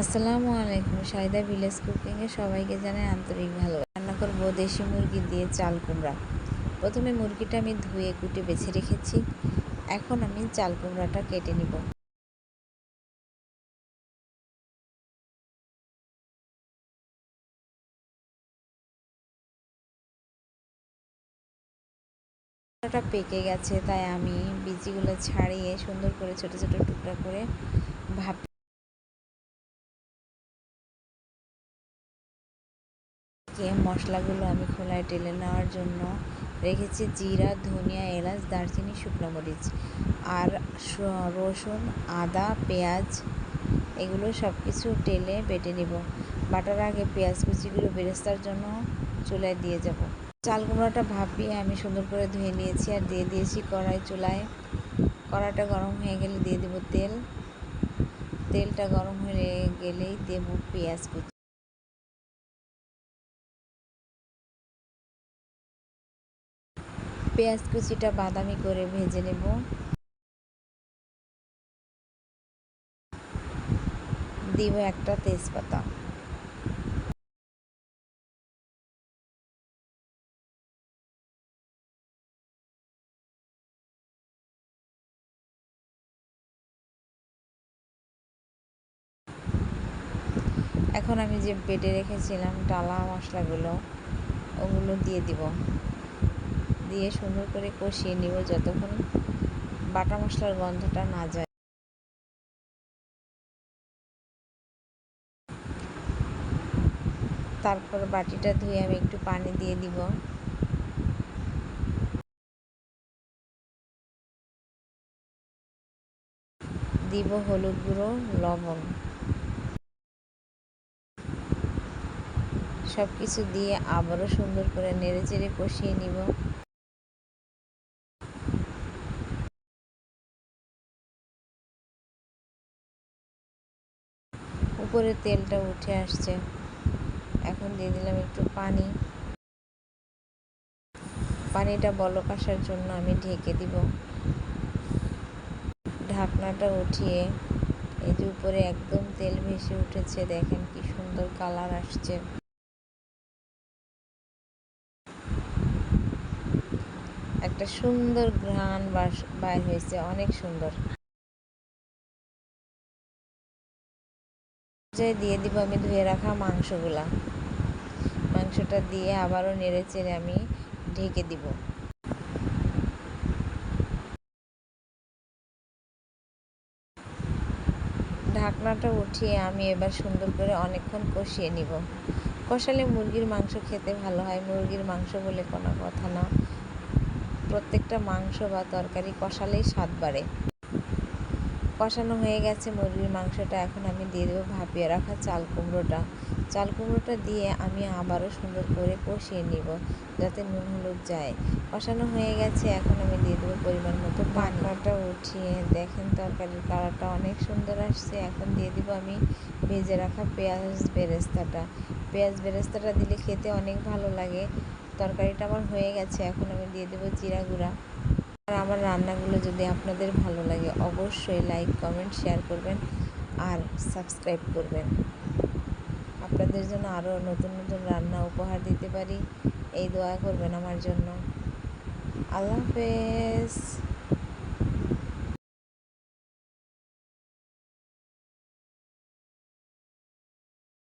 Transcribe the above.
আসসালামু আলাইকুম, সাইদা ভিলেজ কুকিংয়ে সবাইকে জানাই আন্তরিক ভালো রান্না করব দেশি মুরগি দিয়ে চাল কুমড়া। প্রথমে মুরগিটা আমি ধুয়ে কুটে বেছে রেখেছি। এখন আমি চাল কুমড়াটা কেটে নিব। কুমড়াটা পেকে গেছে, তাই আমি বিচিগুলো ছাড়িয়ে সুন্দর করে ছোট ছোট টুকরা করে ভাপ কে মশলাগুলো আমি খোলায় টেলে নেওয়ার জন্য রেখেছি জিরা, ধনিয়া, এলাচ, দারচিনি, শুকনো মরিচ আর রসুন, আদা, পেঁয়াজ এগুলো সব কিছু টেলে বেটে নিব। বাটার আগে পেঁয়াজ কুচিগুলো বেরেস্তার জন্য চুলায় দিয়ে যাব। চাল কুমড়োটা ভাপিয়ে আমি সুন্দর করে ধুয়ে নিয়েছি আর দিয়ে দিয়েছি কড়াই চুলায়। কড়াইটা গরম হয়ে গেলে দিয়ে দেবো তেল। তেলটা গরম হয়ে গেলেই দেবো পেঁয়াজ কুচি। পেঁয়াজ কুচিটা বাদামি করে ভেজে নেব। দিব একটা তেজপাতা। এখন আমি যে বেটে রেখেছিলাম ডালা মশলাগুলো, ওগুলো দিয়ে দিব। দিয়ে সুন্দর করে কষিয়ে নিব যতক্ষণ বাটা মশলার গন্ধটা না যায়। তারপর বাটিটা ধুয়ে আমি একটু পানি দিয়ে দিব। দিব হলুদ গুঁড়ো, লবণ। সব কিছু দিয়ে আবারও সুন্দর করে নেড়ে চেড়ে কষিয়ে নিব। উপরে তেলটা উঠে আসছে। এখন দিয়ে দিলাম একটু পানি। পানিটা বলক আসার জন্য আমি ঢেকে দিব। ঢাকনাটা উঠিয়ে এই যে উপরে একদম তেল ভেসে উঠেছে, দেখেন কি সুন্দর কালার আসছে। একটা সুন্দর ঘ্রাণ বাইর হয়েছে, অনেক সুন্দর। পর্যায়ে দিয়ে দিব, আমি ধুয়ে রাখা মাংসগুলা। মাংসটা দিয়ে আবারও নেড়ে চেড়ে আমি ঢেকে দিব। ঢাকনাটা উঠিয়ে আমি এবার সুন্দর করে অনেকক্ষণ কষিয়ে নিব। কষালে মুরগির মাংস খেতে ভালো হয়। মুরগির মাংস বলে কোনো কথা না। প্রত্যেকটা মাংস বা তরকারি কষালেই স্বাদ বাড়ে। কষানো হয়ে গেছে মুরগির মাংসটা। এখন আমি দিয়ে দেবো ভাপিয়ে রাখা চাল কুমড়োটা। চাল কুমড়োটা দিয়ে আমি আবারও সুন্দর করে কষিয়ে নিব যাতে নুন হলুদ যায়। কষানো হয়ে গেছে, এখন আমি দিয়ে দেবো পরিমাণ মতো পানিটা উঠিয়ে দেখেন তরকারির কালারটা অনেক সুন্দর আসছে। এখন দিয়ে দিব আমি ভেজে রাখা পেঁয়াজ বেরেস্তাটা। পেঁয়াজ বেরেস্তাটা দিলে খেতে অনেক ভালো লাগে। তরকারিটা আমার হয়ে গেছে, এখন আমি দিয়ে দেবো জিরা গুঁড়া। আর আমার রান্নাগুলো যদি আপনাদের ভালো লাগে, অবশ্যই লাইক কমেন্ট শেয়ার করবেন আর সাবস্ক্রাইব করবেন। আপনাদের জন্য আরও নতুন নতুন রান্না উপহার দিতে পারি। এই দোয়া করবেন আমার জন্য। আল্লাহ হাফেজ।